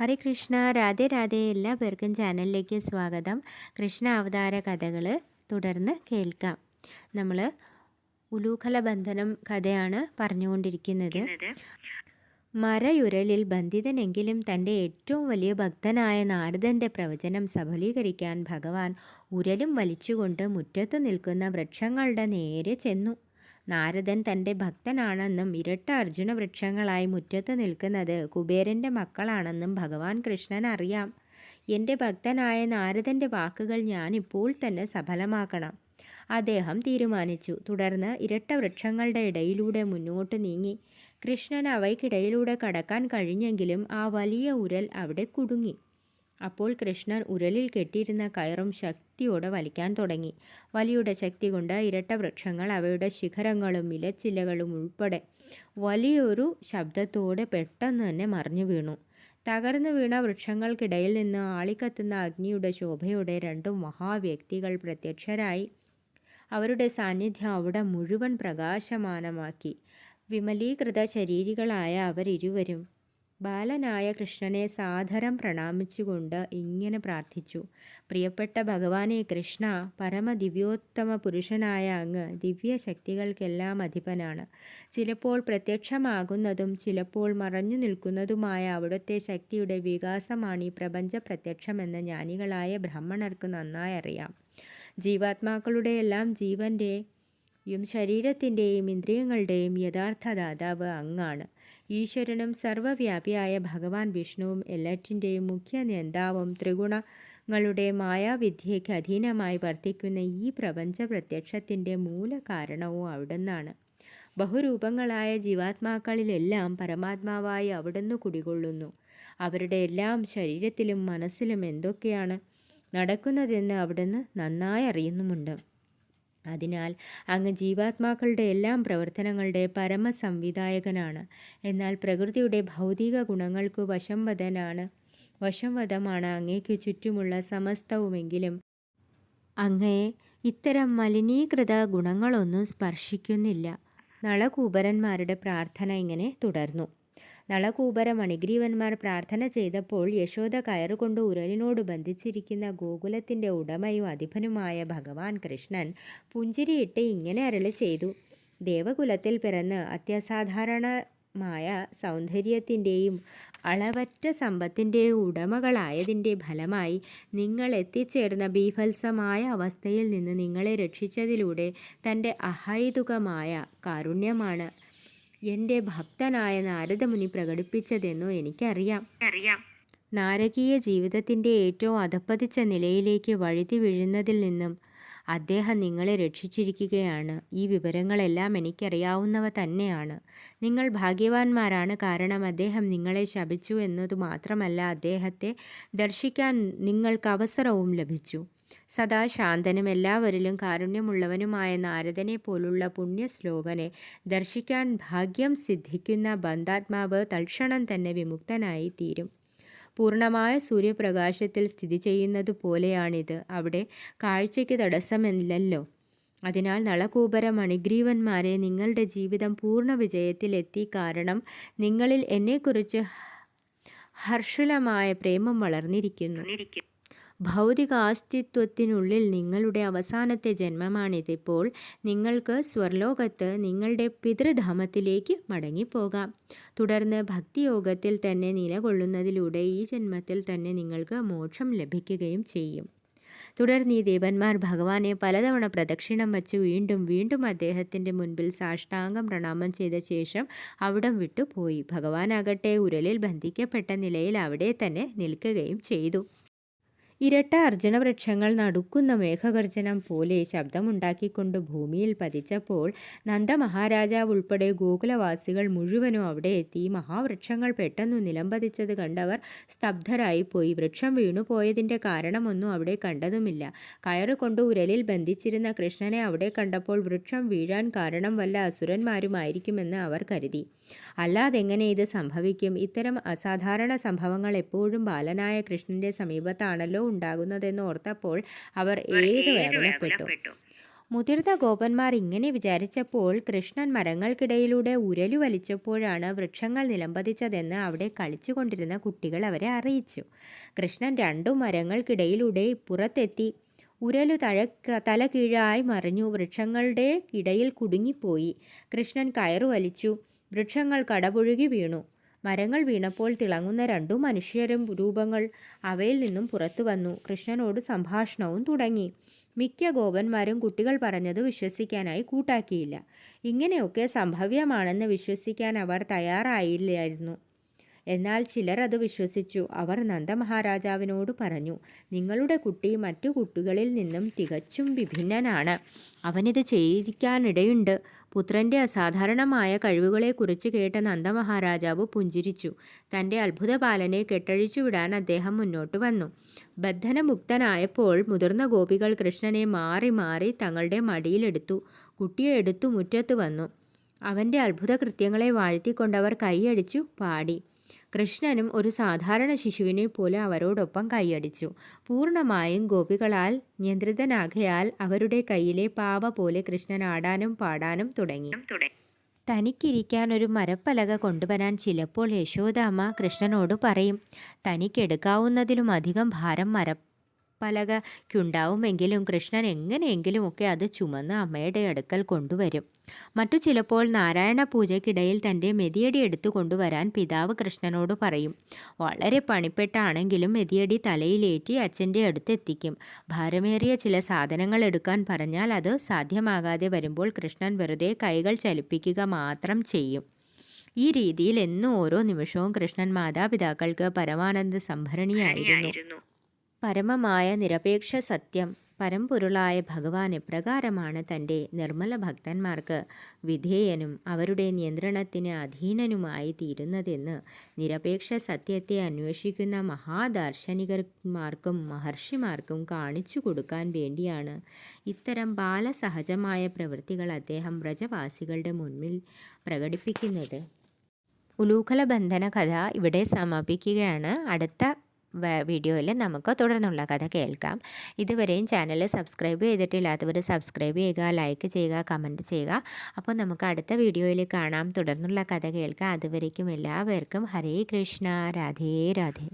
ഹരേ കൃഷ്ണ രാധേ രാധേ എല്ലാ പേർക്കും ചാനലിലേക്ക് സ്വാഗതം. കൃഷ്ണ അവതാര കഥകൾ തുടർന്ന് കേൾക്കാം. നമ്മൾ ഉലൂഖല ബന്ധനം കഥയാണ് പറഞ്ഞുകൊണ്ടിരിക്കുന്നത്. മരയുരലിൽ ബന്ധിതനെങ്കിലും തന്റെ ഏറ്റവും വലിയ ഭക്തനായ നാരദന്റെ പ്രവചനം സഫലീകരിക്കാൻ ഭഗവാൻ ഉരലും വലിച്ചുകൊണ്ട് മുറ്റത്ത് നിൽക്കുന്ന വൃക്ഷങ്ങളുടെ നേരെ ചെന്നു. നാരദൻ തന്റെ ഭക്തനാണെന്നും ഇരട്ട അർജുന വൃക്ഷങ്ങളായി മുറ്റത്ത് നിൽക്കുന്നത് കുബേരന്റെ മക്കളാണെന്നും ഭഗവാൻ കൃഷ്ണൻ അറിയാം. എന്റെ ഭക്തനായ നാരദന്റെ വാക്കുകൾ ഞാനിപ്പോൾ തന്നെ സഫലമാക്കണം. അദ്ദേഹം തീരുമാനിച്ചു. തുടർന്ന് ഇരട്ട വൃക്ഷങ്ങളുടെ ഇടയിലൂടെ മുന്നോട്ട് നീങ്ങി. കൃഷ്ണൻ അവയ്ക്കിടയിലൂടെ കടക്കാൻ കഴിഞ്ഞെങ്കിലും ആ വലിയ ഉരൽ അവിടെ കുടുങ്ങി. അപ്പോൾ കൃഷ്ണൻ ഉരലിൽ കെട്ടിയിരുന്ന കയറും ശക്തിയോടെ വലിക്കാൻ തുടങ്ങി. വലിയുടെ ശക്തി കൊണ്ട് ഇരട്ട വൃക്ഷങ്ങൾ അവയുടെ ശിഖരങ്ങളും ഇലച്ചില്ലകളും ഉൾപ്പെടെ വലിയൊരു ശബ്ദത്തോടെ പെട്ടെന്ന് തന്നെ മറിഞ്ഞു വീണു. തകർന്നു വീണ വൃക്ഷങ്ങൾക്കിടയിൽ നിന്ന് ആളിക്കത്തുന്ന അഗ്നിയുടെ ശോഭയോടെ രണ്ടു മഹാവ്യക്തികൾ പ്രത്യക്ഷരായി. അവരുടെ സാന്നിധ്യം അവിടെ മുഴുവൻ പ്രകാശമാനമാക്കി. വിമലീകൃത ശരീരികളായ അവരിരുവരും ബാലനായ കൃഷ്ണനെ സാദരം പ്രണാമിച്ചുകൊണ്ട് ഇങ്ങനെ പ്രാർത്ഥിച്ചു. പ്രിയപ്പെട്ട ഭഗവാനെ കൃഷ്ണ പരമദിവ്യോത്തമ പുരുഷനായ അങ്ങ് ദിവ്യ ശക്തികൾക്കെല്ലാം അധിപനാണ്. ചിലപ്പോൾ പ്രത്യക്ഷമാകുന്നതും ചിലപ്പോൾ മറഞ്ഞു നിൽക്കുന്നതുമായ അവിടുത്തെ ശക്തിയുടെ വികാസമാണ് ഈ പ്രപഞ്ച പ്രത്യക്ഷമെന്ന് ജ്ഞാനികളായ ബ്രാഹ്മണർക്ക് നന്നായി അറിയാം. ജീവാത്മാക്കളുടെ എല്ലാം ജീവന്റെയും ശരീരത്തിന്റെയും ഇന്ദ്രിയങ്ങളുടെയും യഥാർത്ഥ ദാതാവ് അങ്ങാണ്. ഈശ്വരനും സർവവ്യാപിയായ ഭഗവാൻ വിഷ്ണുവും എല്ലാറ്റിന്റെയും മുഖ്യ നേതാവും ത്രിഗുണങ്ങളുടെ മായാവിദ്യയ്ക്ക് അധീനമായി വർത്തിക്കുന്ന ഈ പ്രപഞ്ച പ്രത്യക്ഷത്തിന്റെ മൂല കാരണവും അവിടുന്നാണ്. ബഹുരൂപങ്ങളായ ജീവാത്മാക്കളിലെല്ലാം പരമാത്മാവായി അവിടുന്ന് കുടികൊള്ളുന്നു. അവരുടെ എല്ലാം ശരീരത്തിലും മനസ്സിലും എന്തൊക്കെയാണ് നടക്കുന്നതെന്ന് അവിടുന്ന് നന്നായി അറിയുന്നുമുണ്ട്. അതിനാൽ അങ്ങ് ജീവാത്മാക്കളുടെ എല്ലാം പ്രവർത്തനങ്ങളുടെ പരമ പരമസംവിധായകനാണ്. എന്നാൽ പ്രകൃതിയുടെ ഭൗതിക ഗുണങ്ങൾക്ക് വശംവദനാണ് വശംവദമാണ് അങ്ങേക്ക് ചുറ്റുമുള്ള സമസ്തവുമെങ്കിലും അങ്ങയെ ഇത്തരം മലിനീകൃത ഗുണങ്ങളൊന്നും സ്പർശിക്കുന്നില്ല. നളകൂപരന്മാരുടെ പ്രാർത്ഥന ഇങ്ങനെ തുടർന്നു. നളകൂപര ഗ്രീവന്മാർ പ്രാർത്ഥന ചെയ്തപ്പോൾ യശോദ കയറുകൊണ്ട് ഉരലിനോട് ബന്ധിച്ചിരിക്കുന്ന ഗോകുലത്തിന്റെ ഉടമയും അധിപനുമായ ഭഗവാൻ കൃഷ്ണൻ പുഞ്ചിരിയിട്ട് ഇങ്ങനെ അരളി ചെയ്തു. ദേവകുലത്തിൽ പിറന്ന് അത്യസാധാരണമായ സൗന്ദര്യത്തിന്റെയും അളവറ്റ സമ്പത്തിന്റെയും ഉടമകളായതിന്റെ ഫലമായി നിങ്ങൾ എത്തിച്ചേർന്ന ബീഭത്സമായ അവസ്ഥയിൽ നിന്ന് നിങ്ങളെ രക്ഷിച്ചതിലൂടെ തന്റെ അഹൈതുകമായ കാരുണ്യമാണ്. എന്റെ ഭക്തനായ നാരദമുനി പ്രകടിപ്പിച്ചതെന്നോ എനിക്കറിയാം. അറിയാം. നാരകീയ ജീവിതത്തിന്റെ ഏറ്റവും അധപ്പതിച്ച നിലയിലേക്ക് വഴുതി വീഴുന്നതിൽ നിന്നും അദ്ദേഹം നിങ്ങളെ രക്ഷിച്ചിരിക്കുകയാണ്. ഈ വിവരങ്ങളെല്ലാം എനിക്കറിയാവുന്നവ തന്നെയാണ്. നിങ്ങൾ ഭാഗ്യവാന്മാരാണ് കാരണം അദ്ദേഹം നിങ്ങളെ ശപിച്ചു എന്നതു മാത്രമല്ല അദ്ദേഹത്തെ ദർശിക്കാൻ നിങ്ങൾക്ക് അവസരവും ലഭിച്ചു. സദാ ശാന്തനും എല്ലാവരിലും കാരുണ്യമുള്ളവനുമായ നാരദനെ പോലുള്ള പുണ്യശ്ലോകനെ ദർശിക്കാൻ ഭാഗ്യം സിദ്ധിക്കുന്ന ബന്ധാത്മാവ് തൽക്ഷണം തന്നെ വിമുക്തനായി തീരും പൂർണമായ സൂര്യപ്രകാശത്തിൽ സ്ഥിതി ചെയ്യുന്നത് പോലെയാണിത്. അവിടെ കാഴ്ചയ്ക്ക് തടസ്സമില്ലല്ലോ. അതിനാൽ നളകൂപര മണിഗ്രീവന്മാരെ നിങ്ങളുടെ ജീവിതം പൂർണ വിജയത്തിലെത്തി കാരണം നിങ്ങളിൽ എന്നെക്കുറിച്ച് ഹർഷുലമായ പ്രേമം വളർന്നിരിക്കുന്നു. ഭൗതികാസ്തിത്വത്തിനുള്ളിൽ നിങ്ങളുടെ അവസാനത്തെ ജന്മമാണിതിപ്പോൾ നിങ്ങൾക്ക് സ്വർലോകത്ത് നിങ്ങളുടെ പിതൃധാമത്തിലേക്ക് മടങ്ങിപ്പോകാം. തുടർന്ന് ഭക്തിയോഗത്തിൽ തന്നെ നിലകൊള്ളുന്നതിലൂടെ ഈ ജന്മത്തിൽ തന്നെ നിങ്ങൾക്ക് മോക്ഷം ലഭിക്കുകയും ചെയ്യും. തുടർന്ന് ഈ ദേവന്മാർ ഭഗവാനെ പലതവണ പ്രദക്ഷിണം വച്ച് വീണ്ടും വീണ്ടും അദ്ദേഹത്തിന്റെ മുൻപിൽ സാഷ്ടാംഗം പ്രണാമം ചെയ്ത ശേഷം അവിടം വിട്ടുപോയി. ഭഗവാനാകട്ടെ ഉരലിൽ ബന്ധിക്കപ്പെട്ട നിലയിൽ അവിടെ തന്നെ നിൽക്കുകയും ചെയ്തു. ഇരട്ട അർജുനവൃക്ഷങ്ങൾ നടുക്കുന്ന മേഘഗർജനം പോലെ ശബ്ദമുണ്ടാക്കിക്കൊണ്ട് ഭൂമിയിൽ പതിച്ചപ്പോൾ നന്ദമഹാരാജാവ് ഉൾപ്പെടെ ഗോകുലവാസികൾ മുഴുവനും അവിടെ എത്തി മഹാവൃക്ഷങ്ങൾ പെട്ടെന്ന് നിലംപതിച്ചത് കണ്ടവർ സ്തബ്ധരായിപ്പോയി വൃക്ഷം വീണുപോയതിന്റെ കാരണമൊന്നും അവിടെ കണ്ടതുമില്ല. കയറുകൊണ്ട് ഉരലിൽ ബന്ധിച്ചിരുന്ന കൃഷ്ണനെ അവിടെ കണ്ടപ്പോൾ വൃക്ഷം വീഴാൻ കാരണം വല്ല അസുരന്മാരുമായിരിക്കുമെന്ന് അവർ കരുതി. അല്ലാതെങ്ങനെ ഇത് സംഭവിക്കും? ഇത്തരം അസാധാരണ സംഭവങ്ങൾ എപ്പോഴും ബാലനായ കൃഷ്ണന്റെ സമീപത്താണല്ലോ ഉണ്ടാകുന്നതെന്ന് ഓർത്തപ്പോൾ അവർ ഏറെ വേദനപ്പെട്ടു. മുതിർന്ന ഗോപന്മാർ ഇങ്ങനെ വിചാരിച്ചപ്പോൾ കൃഷ്ണൻ മരങ്ങൾക്കിടയിലൂടെ ഉരലു വലിച്ചപ്പോഴാണ് വൃക്ഷങ്ങൾ നിലംപതിച്ചതെന്ന് അവിടെ കളിച്ചുകൊണ്ടിരുന്ന കുട്ടികൾ അവരെ അറിയിച്ചു. കൃഷ്ണൻ രണ്ടു മരങ്ങൾക്കിടയിലൂടെ പുറത്തെത്തി. ഉരലു തഴ തല കീഴായി മറിഞ്ഞു വൃക്ഷങ്ങളുടെ ഇടയിൽ കുടുങ്ങിപ്പോയി. കൃഷ്ണൻ കയറു വലിച്ചു വൃക്ഷങ്ങൾ കടപുഴുകി വീണു. മരങ്ങൾ വീണപ്പോൾ തിളങ്ങുന്ന രണ്ടു മനുഷ്യരും രൂപങ്ങൾ അവയിൽ നിന്നും പുറത്തു വന്നു. കൃഷ്ണനോട് സംഭാഷണവും തുടങ്ങി. മിക്ക ഗോപന്മാരും കുട്ടികൾ പറഞ്ഞത് വിശ്വസിക്കാനായി കൂട്ടാക്കിയില്ല. ഇങ്ങനെയൊക്കെ സംഭവ്യമാണെന്ന് വിശ്വസിക്കാൻ അവർ തയ്യാറായില്ലായിരുന്നു. എന്നാൽ ചിലർ അത് വിശ്വസിച്ചു. അവർ നന്ദമഹാരാജാവിനോട് പറഞ്ഞു നിങ്ങളുടെ കുട്ടി മറ്റു കുട്ടികളിൽ നിന്നും തികച്ചും വിഭിന്നനാണ്. അവനിത് ചെയ്യിക്കാനിടയുണ്ട്. പുത്രന്റെ അസാധാരണമായ കഴിവുകളെക്കുറിച്ച് കേട്ട നന്ദമഹാരാജാവ് പുഞ്ചിരിച്ചു. തന്റെ അത്ഭുത ബാലനെ കെട്ടഴിച്ചു വിടാൻ അദ്ദേഹം മുന്നോട്ട് വന്നു. ബദ്ധനമുക്തനായപ്പോൾ മുതിർന്ന ഗോപികൾ കൃഷ്ണനെ മാറി മാറി തങ്ങളുടെ മടിയിലെടുത്തു. കുട്ടിയെ എടുത്തു മുറ്റത്ത് വന്നു. അവന്റെ അത്ഭുത കൃത്യങ്ങളെ വാഴ്ത്തിക്കൊണ്ടവർ കൈയടിച്ചു പാടി. കൃഷ്ണനും ഒരു സാധാരണ ശിശുവിനെ പോലെ അവരോടൊപ്പം കൈയടിച്ചു. പൂർണമായും ഗോപികളാൽ നിയന്ത്രിതനാകയാൽ അവരുടെ കയ്യിലെ പാവ പോലെ കൃഷ്ണൻ ആടാനും പാടാനും തുടങ്ങി. തനിക്കിരിക്കാൻ ഒരു മരപ്പലക കൊണ്ടുവരാൻ ചിലപ്പോൾ യശോദാമ്മ കൃഷ്ണനോട് പറയും തനിക്കെടുക്കാവുന്നതിലും അധികം ഭാരം മരപ്പലകയ്ക്കുണ്ടാവുമെങ്കിലും കൃഷ്ണൻ എങ്ങനെയെങ്കിലും ഒക്കെ അത് ചുമന്ന് അമ്മയുടെ അടുക്കൽ കൊണ്ടുവരും. മറ്റു ചിലപ്പോൾ നാരായണ പൂജയ്ക്കിടയിൽ തന്റെ മെതിയടി എടുത്തു കൊണ്ടുവരാൻ പിതാവ് കൃഷ്ണനോട് പറയും. വളരെ പണിപ്പെട്ടാണെങ്കിലും മെതിയടി തലയിലേറ്റി അച്ഛന്റെ അടുത്തെത്തിക്കും. ഭാരമേറിയ ചില സാധനങ്ങൾ എടുക്കാൻ പറഞ്ഞാൽ അത് സാധ്യമാകാതെ വരുമ്പോൾ കൃഷ്ണൻ വെറുതെ കൈകൾ ചലിപ്പിക്കുക മാത്രം ചെയ്യും. ഈ രീതിയിൽ എന്നും ഓരോ നിമിഷവും കൃഷ്ണൻ മാതാപിതാക്കൾക്ക് പരമാനന്ദ സംഭരണിയായിരുന്നു. പരമമായ നിരപേക്ഷ സത്യം പരമ്പൊരുളായ ഭഗവാൻ പ്രകാരമാണ് തന്റെ നിർമ്മല ഭക്തന്മാർക്ക് വിധേയനും അവരുടെ നിയന്ത്രണത്തിന് അധീനനുമായി തീരുന്നതെന്ന് നിരപേക്ഷ സത്യത്തെ അന്വേഷിക്കുന്ന മഹാദാർശനികന്മാർക്കും മഹർഷിമാർക്കും കാണിച്ചു കൊടുക്കാൻ വേണ്ടിയാണ് ഇത്തരം ബാലസഹജമായ പ്രവൃത്തികൾ അദ്ദേഹം വ്രജവാസികളുടെ മുന്നിൽ പ്രകടിപ്പിക്കുന്നത്. ഉലൂഖല ബന്ധന കഥ ഇവിടെ സമാപിക്കുകയാണ്. അടുത്ത വീഡിയോയിൽ നമുക്ക് തുടർന്നുള്ള കഥ കേൾക്കാം. ഇതുവരെയും ചാനൽ സബ്സ്ക്രൈബ് ചെയ്തിട്ടില്ലാത്തവർ സബ്സ്ക്രൈബ് ചെയ്യുക ലൈക്ക് ചെയ്യുക കമന്റ് ചെയ്യുക. അപ്പോൾ നമുക്ക് അടുത്ത വീഡിയോയിൽ കാണാം. തുടർന്നുള്ള കഥ കേൾക്കാം. അതുവരേക്കും എല്ലാവർക്കും ഹരേ കൃഷ്ണ. രാധേ രാധേ.